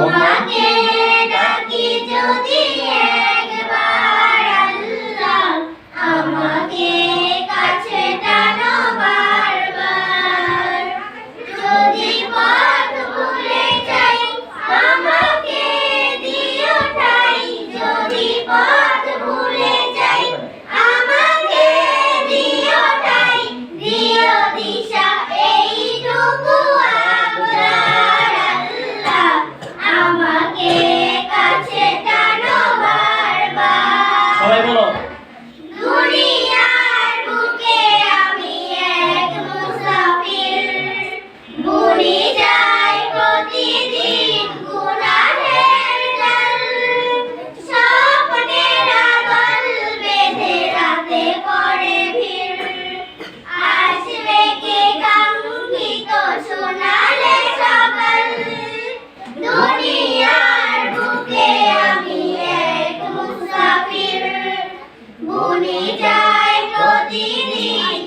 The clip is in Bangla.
তোমাকে ডাকি যদি যায় প্রতিদিন